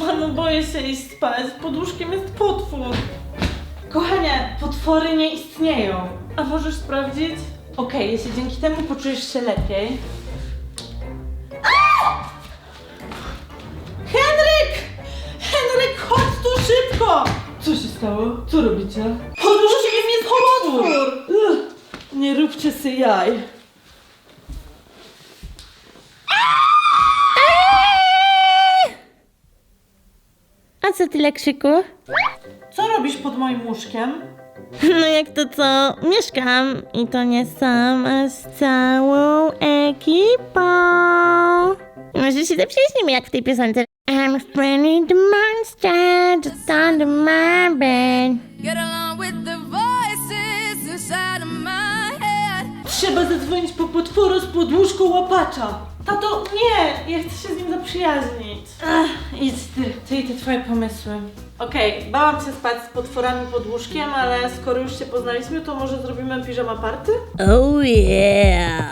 Mano, boję się iść spać. Pod łóżkiem jest potwór. Kochanie, potwory nie istnieją. A możesz sprawdzić? Okej, jeśli dzięki temu poczujesz się lepiej. Henryk! Henryk, chodź tu szybko! Co się stało? Co robicie? Pod łóżkiem jest potwór! Nie róbcie sobie jaj. A co tyle krzyku? Co robisz pod moim łóżkiem? No jak to co? Mieszkam i to nie sama z całą ekipą. Może się zaprzyjaźnimy jak w tej piosence. I'm friendly the monster just under my bed. Get along with the voices inside of my head. Trzeba zadzwonić po potwora z podłóżką łapacza. Tato, nie! Ja chcę się z nim zaprzyjaźnić. Ach, idź ty, ty i te twoje pomysły. Okej, bałam się spać z potworami pod łóżkiem, ale skoro już się poznaliśmy, to może zrobimy piżama party? Oh yeah!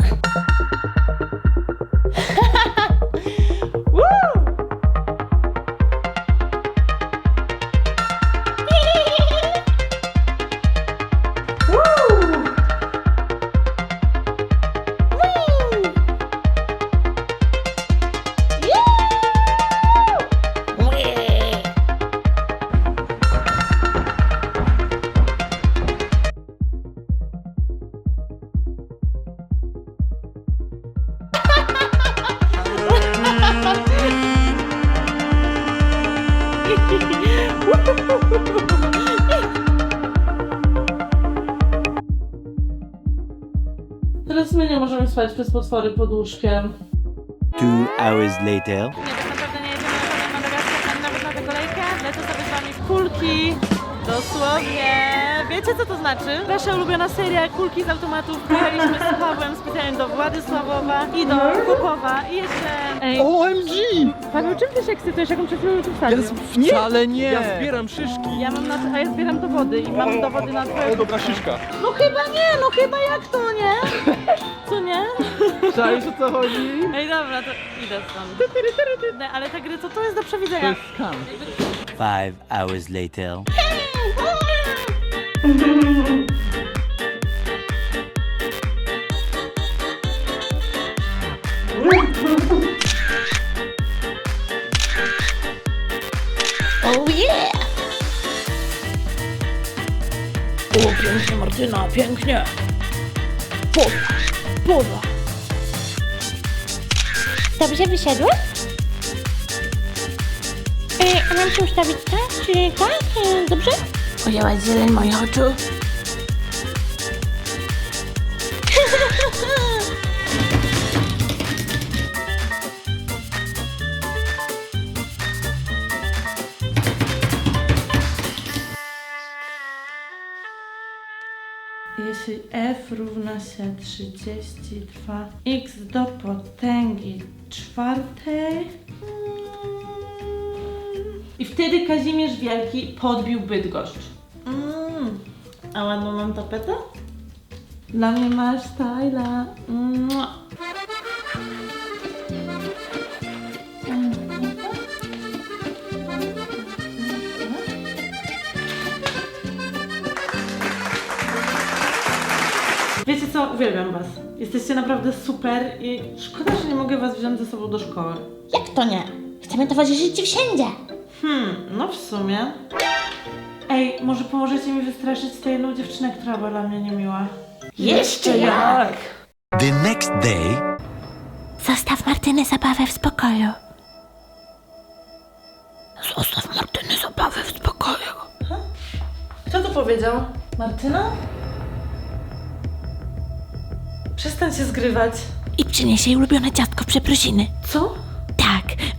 Spać przez potwory pod łóżkiem. Two hours later. Nie, tak naprawdę nie jedziemy na Madagaskar, nawet na tę kolejkę. Lecę sobie z wami w kulki. Dosłownie. Wiecie co to znaczy? Nasza ulubiona seria kulki z automatów. Pojechaliśmy z Pawłem specjalnie do Władysławowa i do Kupowa i jeszcze... Ej, OMG! Paweł, czym ty się ekscytujesz? Jaką przed chwilą tu Ja wsadził? z... nie! Wcale nie! Ja zbieram szyszki. Ja mam na a ja zbieram dowody i mam dowody na twoje... O, dobra szyszka. No chyba nie, no chyba jak to nie? Co nie? Czaisz o co chodzi? Ej dobra, to idę stąd. Ale te gry, co to jest do To przewidzenia? Five hours later. Oh yeah! O, pięknie Martyna, pięknie. Poza, poza. Dobrze wysiadłeś? E, a mam się ustawić tak, czy tak? E, dobrze? Ujęłaś zieleń moich oczu. Jeśli f równa się 32 x do potęgi czwartej mm, i wtedy Kazimierz Wielki podbił Bydgoszcz. Mm. A ładną mam tapetę? Dla mnie masz styla. Mua. Wiecie co? Uwielbiam was. Jesteście naprawdę super i szkoda, że nie mogę was wziąć ze sobą do szkoły. Jak to nie? Chcemy towarzyszyć ci wszędzie. Hmm, no w sumie. Ej, może pomożecie mi wystraszyć tę jedną dziewczynę, która była dla mnie niemiła? Jeszcze jak! The next day. Zostaw Martynę zabawę w spokoju. Zostaw Martynę zabawę w spokoju. Kto to powiedział? Martyna? Przestań się zgrywać. I przynieś jej ulubione ciastko przeprosiny. Co?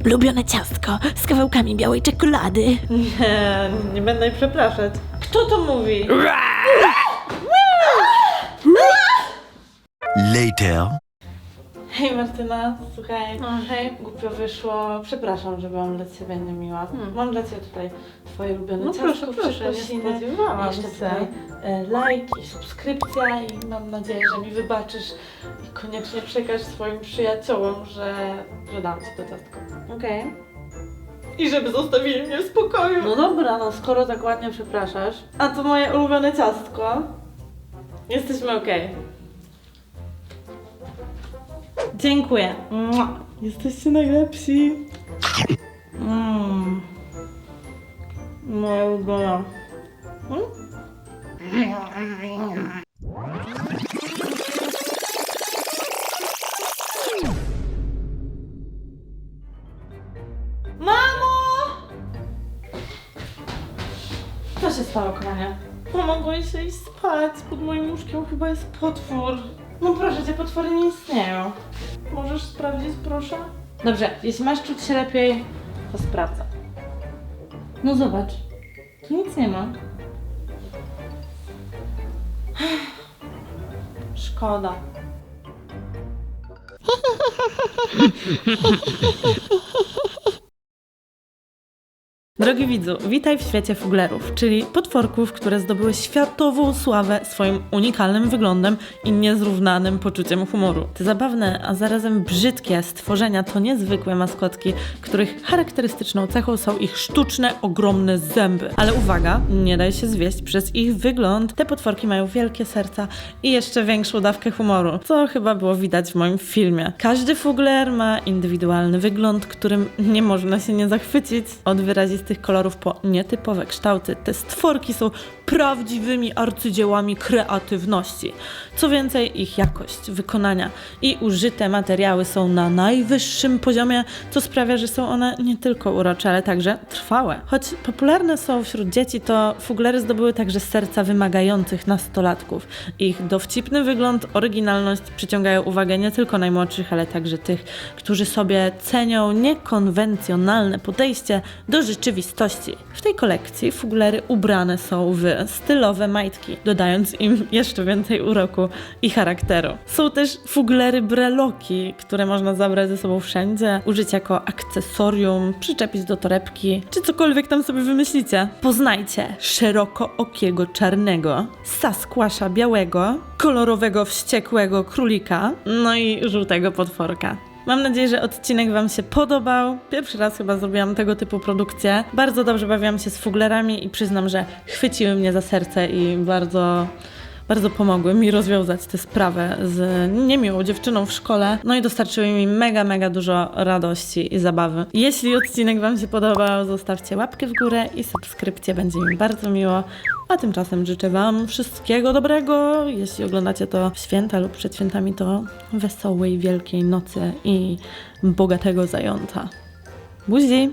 Ulubione ciastko z kawałkami białej czekolady. Nie, nie będę jej przepraszać. Kto to mówi? Later. Hej Martyna, słuchaj. No hej. Głupio wyszło. Przepraszam, że byłam dla ciebie niemiła. Mam dla ciebie tutaj twoje ulubione No ciastko proszę, proszę, nie przeprosiny. spodziewałam Jeszcze się. tutaj e, like i subskrypcja i mam nadzieję, że mi wybaczysz i koniecznie przekaż swoim przyjaciołom, że, że dam ci to ciastko. Okej? i żeby zostawili mnie w spokoju. No dobra, no skoro tak ładnie przepraszasz. A to moje ulubione ciastko. Jesteśmy okej. Dziękuję. Mua. Jesteście najlepsi. Mmm. Moja ulubiona. Mm? Mamo! Co się stało, kochanie? Boję się iść spać. Pod moim łóżkiem chyba jest potwór. No proszę cię, potwory nie istnieją. Możesz sprawdzić, proszę? Dobrze, jeśli masz czuć się lepiej, to sprawdzę. No zobacz. Tu nic nie ma. Szkoda. Drogi widzu, witaj w świecie fuglerów, czyli potworków, które zdobyły światową sławę swoim unikalnym wyglądem i niezrównanym poczuciem humoru. Te zabawne, a zarazem brzydkie stworzenia to niezwykłe maskotki, których charakterystyczną cechą są ich sztuczne, ogromne zęby. Ale uwaga, nie daj się zwieść przez ich wygląd. Te potworki mają wielkie serca i jeszcze większą dawkę humoru, co chyba było widać w moim filmie. Każdy fugler ma indywidualny wygląd, którym nie można się nie zachwycić. Od wyrazistych kolorów po nietypowe kształty, te stworki są prawdziwymi arcydziełami kreatywności. Co więcej, ich jakość wykonania i użyte materiały są na najwyższym poziomie, co sprawia, że są one nie tylko urocze, ale także trwałe. Choć popularne są wśród dzieci, to fuglery zdobyły także serca wymagających nastolatków. Ich dowcipny wygląd, oryginalność przyciągają uwagę nie tylko najmłodszych, ale także tych, którzy sobie cenią niekonwencjonalne podejście do rzeczywistości. W tej kolekcji fuglery ubrane są w stylowe majtki, dodając im jeszcze więcej uroku i charakteru. Są też fuglery breloki, które można zabrać ze sobą wszędzie, użyć jako akcesorium, przyczepić do torebki, czy cokolwiek tam sobie wymyślicie. Poznajcie szerokookiego czarnego, sasquasha białego, kolorowego wściekłego królika, no i żółtego potworka. Mam nadzieję, że odcinek Wam się podobał. Pierwszy raz chyba zrobiłam tego typu produkcję. Bardzo dobrze bawiłam się z fuglerami i przyznam, że chwyciły mnie za serce i bardzo bardzo pomogły mi rozwiązać tę sprawę z niemiłą dziewczyną w szkole, no i dostarczyły mi mega, mega dużo radości i zabawy. Jeśli odcinek Wam się podobał, zostawcie łapkę w górę i subskrypcję, będzie mi bardzo miło. A tymczasem życzę Wam wszystkiego dobrego. Jeśli oglądacie to w święta lub przed świętami, to wesołej Wielkiej Nocy i bogatego zająca. Buzi!